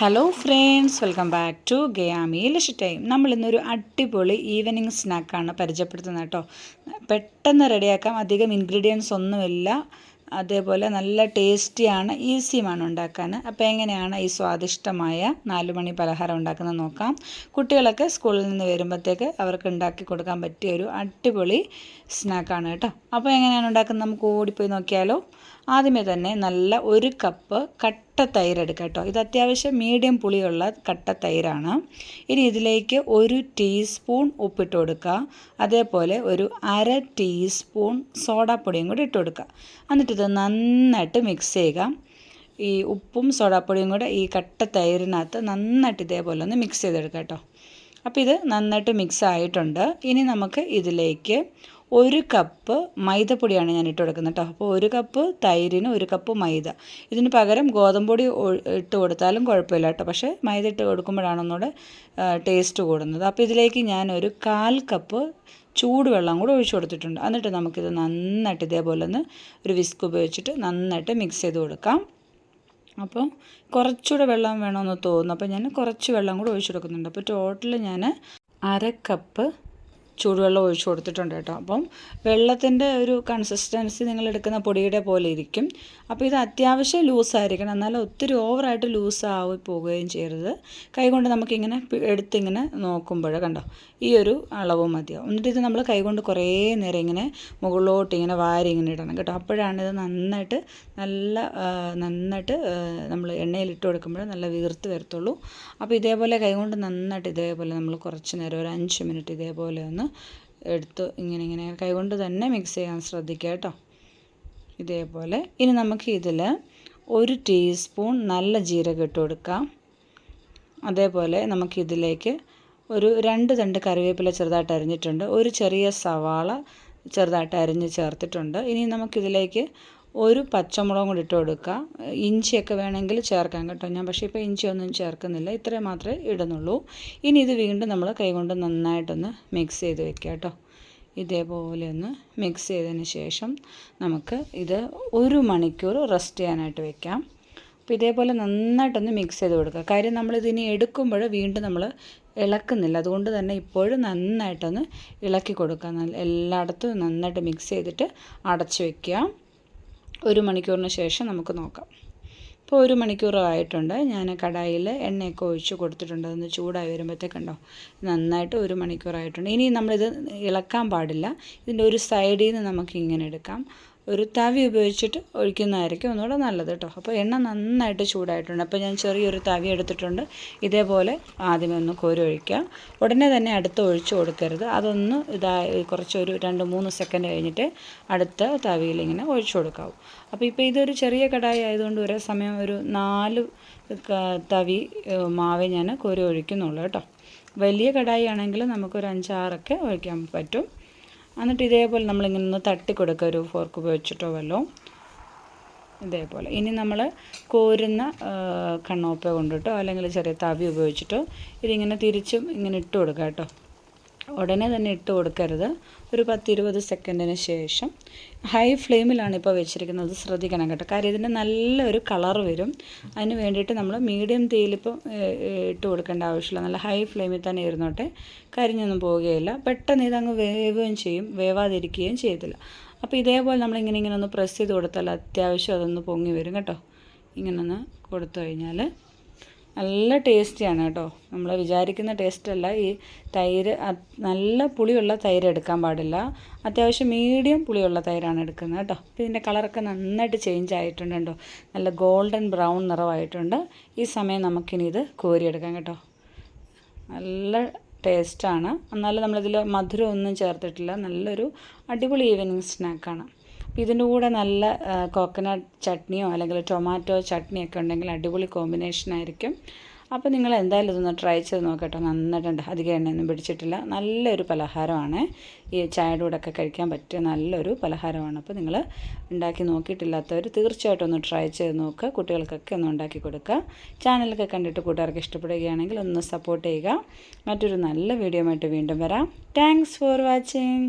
Hello friends welcome back to ഗയാമി ലഷ് time നമ്മൾ ഇന്നൊരു അടിപൊളി ഈവനിങ് സ്നാക്കാണ് പരിചയപ്പെടുത്തുന്നത് കേട്ടോ. പെട്ടെന്ന് റെഡിയാക്കാം അധികം ഇൻഗ്രീഡിയൻസ് ഒന്നുമില്ല. അതേപോലെ നല്ല ടേസ്റ്റിയാണ് ഈസിയുമാണ് ഉണ്ടാക്കാൻ. അപ്പോൾ എങ്ങനെയാണ് ഈ സ്വാദിഷ്ടമായ നാലുമണി പലഹാരം ഉണ്ടാക്കുന്നത് നോക്കാം. കുട്ടികളൊക്കെ സ്കൂളിൽ നിന്ന് വരുമ്പോഴത്തേക്ക് അവർക്ക് ഉണ്ടാക്കി കൊടുക്കാൻ പറ്റിയ ഒരു അടിപൊളി സ്നാക്കാണ് കേട്ടോ. അപ്പോൾ എങ്ങനെയാണ് ഉണ്ടാക്കുന്നത്? നമുക്ക് ഓടിപ്പോയി നോക്കിയാലോ. ആദ്യമേ തന്നെ നല്ല ഒരു കപ്പ് കട്ട തൈര് എടുക്കുക കേട്ടോ. ഇത് അത്യാവശ്യം മീഡിയം പുളിയുള്ള കട്ട തൈരാണ്. ഇനി ഇതിലേക്ക് ഒരു ടീസ്പൂൺ ഉപ്പിട്ട് കൊടുക്കുക. അതേപോലെ ഒരു അര ടീസ്പൂൺ സോഡാപ്പൊടിയും കൂടി ഇട്ട് കൊടുക്കുക. എന്നിട്ട് ഇത് നന്നായിട്ട് മിക്സ് ചെയ്യുക. ഈ ഉപ്പും സോഡാപ്പൊടിയും കൂടെ ഈ കട്ട തൈരിനകത്ത് നന്നായിട്ട് ഇതേപോലെ ഒന്ന് മിക്സ് ചെയ്തെടുക്കാം കേട്ടോ. അപ്പോൾ ഇത് നന്നായിട്ട് മിക്സ് ആയിട്ടുണ്ട്. ഇനി നമുക്ക് ഇതിലേക്ക് ഒരു കപ്പ് മൈദപ്പൊടിയാണ് ഞാൻ ഇട്ട് കൊടുക്കുന്നത് കേട്ടോ അപ്പോൾ ഒരു കപ്പ് തൈരിന് ഒരു കപ്പ് മൈദ. ഇതിന് പകരം ഗോതമ്പൊടി ഇട്ട് കൊടുത്താലും കുഴപ്പമില്ല കേട്ടോ പക്ഷേ മൈദ ഇട്ട് കൊടുക്കുമ്പോഴാണ് ഒന്നുകൂടെ ടേസ്റ്റ് കൂടുന്നത്. അപ്പോൾ ഇതിലേക്ക് ഞാൻ ഒരു കാൽ കപ്പ് ചൂടുവെള്ളം കൂടെ ഒഴിച്ചു കൊടുത്തിട്ടുണ്ട്. എന്നിട്ട് നമുക്കിത് നന്നായിട്ട് ഇതേപോലെ ഒന്ന് ഒരു വിസ്ക് ഉപയോഗിച്ചിട്ട് നന്നായിട്ട് മിക്സ് ചെയ്ത് കൊടുക്കാം. അപ്പോൾ കുറച്ചുകൂടെ വെള്ളം വേണമെന്ന് തോന്നുന്നു. അപ്പോൾ ഞാൻ കുറച്ച് വെള്ളം കൂടെ ഒഴിച്ചു കൊടുക്കുന്നുണ്ട്. അപ്പോൾ ടോട്ടൽ ഞാൻ അര കപ്പ് ചൂടുവെള്ളം ഒഴിച്ചു കൊടുത്തിട്ടുണ്ട് കേട്ടോ. അപ്പം വെള്ളത്തിന്റെ ഒരു കൺസിസ്റ്റൻസി നിങ്ങൾ എടുക്കുന്ന പൊടിയുടെ പോലെ ഇരിക്കും. അപ്പോൾ ഇത് അത്യാവശ്യം ലൂസായിരിക്കണം എന്നാൽ ഒത്തിരി ഓവറായിട്ട് ലൂസായി പോവുകയും ചെയ്യരുത്. കൈകൊണ്ട് നമുക്കിങ്ങനെ എടുത്തിങ്ങനെ നോക്കുമ്പോൾ കണ്ടോ? ഈ ഒരു അളവ് മതിയാവും എന്നിട്ട് ഇത് നമ്മൾ കൈകൊണ്ട് കുറേ നേരം ഇങ്ങനെ മുകളിലോട്ട് ഇങ്ങനെ വാരി ഇങ്ങനെ ഇടണം കേട്ടോ. അപ്പോഴാണ് ഇത് നന്നായിട്ട് നല്ല നന്നായിട്ട് നമ്മൾ എണ്ണയിൽ ഇട്ട് കൊടുക്കുമ്പോൾ നല്ല വീർത്ത് വരത്തുള്ളൂ. അപ്പോൾ ഇതേപോലെ കൈകൊണ്ട് നന്നായിട്ട് ഇതേപോലെ നമ്മൾ കുറച്ച് നേരം ഒരു അഞ്ച് മിനിറ്റ് ഇതേപോലെ ഒന്ന് എടുത്ത് ഇങ്ങനെ ഇങ്ങനെ കൈകൊണ്ട് തന്നെ മിക്സ് ചെയ്യാൻ ശ്രദ്ധിക്കുക കേട്ടോ. ഇതേപോലെ ഇനി നമുക്ക് ഇതിൽ ഒരു ടീസ്പൂൺ നല്ല ജീരകം ഇട്ട് കൊടുക്കാം. അതേപോലെ നമുക്കിതിലേക്ക് ഒരു രണ്ട് തണ്ട് കറിവേപ്പില ചെറുതായിട്ട് അരിഞ്ഞിട്ടുണ്ട്. ഒരു ചെറിയ സവാള ചെറുതായിട്ട് അരിഞ്ഞ് ചേർത്തിട്ടുണ്ട്. ഇനി നമുക്കിതിലേക്ക് ഒരു പച്ചമുളകും കൂടി ഇട്ട് കൊടുക്കുക. ഇഞ്ചിയൊക്കെ വേണമെങ്കിൽ ചേർക്കാം കേട്ടോ ഞാൻ. പക്ഷേ ഇപ്പോൾ ഇഞ്ചിയൊന്നും ചേർക്കുന്നില്ല. ഇത്രയും മാത്രമേ ഇടുന്നുള്ളൂ. ഇനി ഇത് വീണ്ടും നമ്മൾ കൈകൊണ്ട് നന്നായിട്ടൊന്ന് മിക്സ് ചെയ്ത് വെക്കുക കേട്ടോ. ഇതേപോലെ ഒന്ന് മിക്സ് ചെയ്തതിന് ശേഷം നമുക്ക് ഇത് ഒരു മണിക്കൂർ റെസ്റ്റ് ചെയ്യാനായിട്ട് വെക്കാം. അപ്പോൾ ഇതേപോലെ നന്നായിട്ടൊന്ന് മിക്സ് ചെയ്ത് കൊടുക്കുക. കാര്യം നമ്മളിതിനി എടുക്കുമ്പോൾ വീണ്ടും നമ്മൾ ഇളക്കുന്നില്ല. അതുകൊണ്ട് തന്നെ ഇപ്പോഴും നന്നായിട്ടൊന്ന് ഇളക്കി കൊടുക്കുക. എല്ലായിടത്തും നന്നായിട്ട് മിക്സ് ചെയ്തിട്ട് അടച്ചു വയ്ക്കുക ഒരു മണിക്കൂറിന് ശേഷം നമുക്ക് നോക്കാം. ഇപ്പോൾ ഒരു മണിക്കൂറായിട്ടുണ്ട് ഞാൻ കടായിൽ എണ്ണയൊക്കെ ഒഴിച്ച് കൊടുത്തിട്ടുണ്ട്. അതൊന്ന് ചൂടായി വരുമ്പോഴത്തേക്കുണ്ടോ നന്നായിട്ട് ഒരു മണിക്കൂറായിട്ടുണ്ട്. ഇനി നമ്മളിത് ഇളക്കാൻ പാടില്ല. ഇതിന്റെ ഒരു സൈഡിൽ നിന്ന് നമുക്ക് ഇങ്ങനെ എടുക്കാം. ഒരു തവി ഉപയോഗിച്ചിട്ട് ഒഴിക്കുന്നതായിരിക്കും ഒന്നുകൂടെ നല്ലത് കേട്ടോ. അപ്പോൾ എണ്ണ നന്നായിട്ട് ചൂടായിട്ടുണ്ട്. അപ്പോൾ ഞാൻ ചെറിയൊരു തവി എടുത്തിട്ടുണ്ട്. ഇതേപോലെ ആദ്യമേ ഒന്ന് കോരി ഒഴിക്കുക. ഉടനെ തന്നെ അടുത്ത് ഒഴിച്ചു കൊടുക്കരുത്. അതൊന്ന് ഇതായി കുറച്ചൊരു രണ്ട് മൂന്ന് സെക്കൻഡ് കഴിഞ്ഞിട്ട് അടുത്ത തവിയിൽ ഇങ്ങനെ ഒഴിച്ചു കൊടുക്കാവും. അപ്പോൾ ഇപ്പോൾ ഇതൊരു ചെറിയ കടായി ആയതുകൊണ്ട് ഒരേ സമയം ഒരു നാല് തവി മാവ് ഞാൻ കോരി ഒഴിക്കുന്നുള്ളൂ കേട്ടോ. വലിയ കടായി ആണെങ്കിൽ നമുക്കൊരു അഞ്ചാറൊക്കെ ഒഴിക്കാൻ പറ്റും. എന്നിട്ട് ഇതേപോലെ നമ്മളിങ്ങനെ ഒന്ന് തട്ടി കൊടുക്കുക ഒരു ഫോർക്ക് ഉപയോഗിച്ചിട്ടോ വല്ലോ. ഇതേപോലെ. ഇനി നമ്മൾ കോരുന്ന കണ്ണോപ്പ കൊണ്ടിട്ടോ അല്ലെങ്കിൽ ചെറിയ തവി ഉപയോഗിച്ചിട്ടോ ഇതിങ്ങനെ തിരിച്ചും ഇങ്ങനെ ഇട്ട് കൊടുക്കുക കേട്ടോ. ഉടനെ തന്നെ ഇട്ട് കൊടുക്കരുത്. ഒരു പത്തിരുപത് സെക്കൻഡിന് ശേഷം ഹൈ ഫ്ലെയിമിലാണ് ഇപ്പോൾ വെച്ചിരിക്കുന്നത്. ശ്രദ്ധിക്കണം കേട്ടോ. കാര്യം ഇതിന്റെ നല്ലൊരു കളർ വരും. അതിന് വേണ്ടിയിട്ട് നമ്മൾ മീഡിയം തീയിലിപ്പോൾ ഇട്ട് കൊടുക്കേണ്ട ആവശ്യമില്ല. നല്ല ഹൈ ഫ്ലെയിമിൽ തന്നെ ഇരുന്നോട്ടെ. കരിഞ്ഞൊന്നും പോവുകയില്ല. പെട്ടെന്ന് ഇതങ്ങ് വേവുകയും ചെയ്യും. വേവാതിരിക്കുകയും ചെയ്യത്തില്ല. അപ്പോൾ ഇതേപോലെ നമ്മൾ ഇങ്ങനെ ഇങ്ങനെ ഒന്ന് പ്രസ് ചെയ്ത് കൊടുത്താൽ അത്യാവശ്യം അതൊന്ന് പൊങ്ങി വരും കേട്ടോ. ഇങ്ങനെ ഒന്ന് കൊടുത്തു കഴിഞ്ഞാൽ നല്ല ടേസ്റ്റിയാണ് കേട്ടോ. നമ്മൾ വിചാരിക്കുന്ന ടേസ്റ്റല്ല ഈ തൈര് നല്ല പുളിയുള്ള തൈര് എടുക്കാൻ പാടില്ല. അത്യാവശ്യം മീഡിയം പുളിയുള്ള തൈരാണ് എടുക്കുന്നത് കേട്ടോ. അപ്പോൾ ഇതിന്റെ കളറൊക്കെ നന്നായിട്ട് ചേഞ്ച് ആയിട്ടുണ്ട് കേട്ടോ. നല്ല ഗോൾഡൻ ബ്രൗൺ നിറമായിട്ടുണ്ട് ഈ സമയം നമുക്കിനി ഇത് കോരിയെടുക്കാം കേട്ടോ. നല്ല ടേസ്റ്റാണ് എന്നാലും നമ്മളിതിൽ മധുരം ഒന്നും ചേർത്തിട്ടില്ല. നല്ലൊരു അടിപൊളി ഈവനിങ് സ്നാക്കാണ് ഇതിന്റെ കൂടെ നല്ല കോക്കനട്ട് ചട്നിയോ അല്ലെങ്കിൽ ടൊമാറ്റോ ചട്നിയൊക്കെ ഉണ്ടെങ്കിൽ അടിപൊളി കോമ്പിനേഷൻ ആയിരിക്കും. അപ്പോൾ നിങ്ങൾ എന്തായാലും ഇതൊന്ന് ട്രൈ ചെയ്ത് നോക്കട്ടോ. നന്നായിട്ടുണ്ട്. അധികം എണ്ണയൊന്നും പിടിച്ചിട്ടില്ല. നല്ലൊരു പലഹാരമാണ്. ഈ ചായയുടെ കൂടെ ഒക്കെ കഴിക്കാൻ പറ്റിയ നല്ലൊരു പലഹാരമാണ്. അപ്പോൾ നിങ്ങൾ ഉണ്ടാക്കി നോക്കിയിട്ടില്ലാത്തവർ തീർച്ചയായിട്ടും ഒന്ന് ട്രൈ ചെയ്ത് നോക്കുക. കുട്ടികൾക്കൊക്കെ ഒന്ന് ഉണ്ടാക്കി കൊടുക്കുക. ചാനലൊക്കെ കണ്ടിട്ട് കൂട്ടുകാർക്ക് ഇഷ്ടപ്പെടുകയാണെങ്കിൽ ഒന്ന് സപ്പോർട്ട് ചെയ്യുക. മറ്റൊരു നല്ല വീഡിയോ വീണ്ടും വരാം. Thanks for watching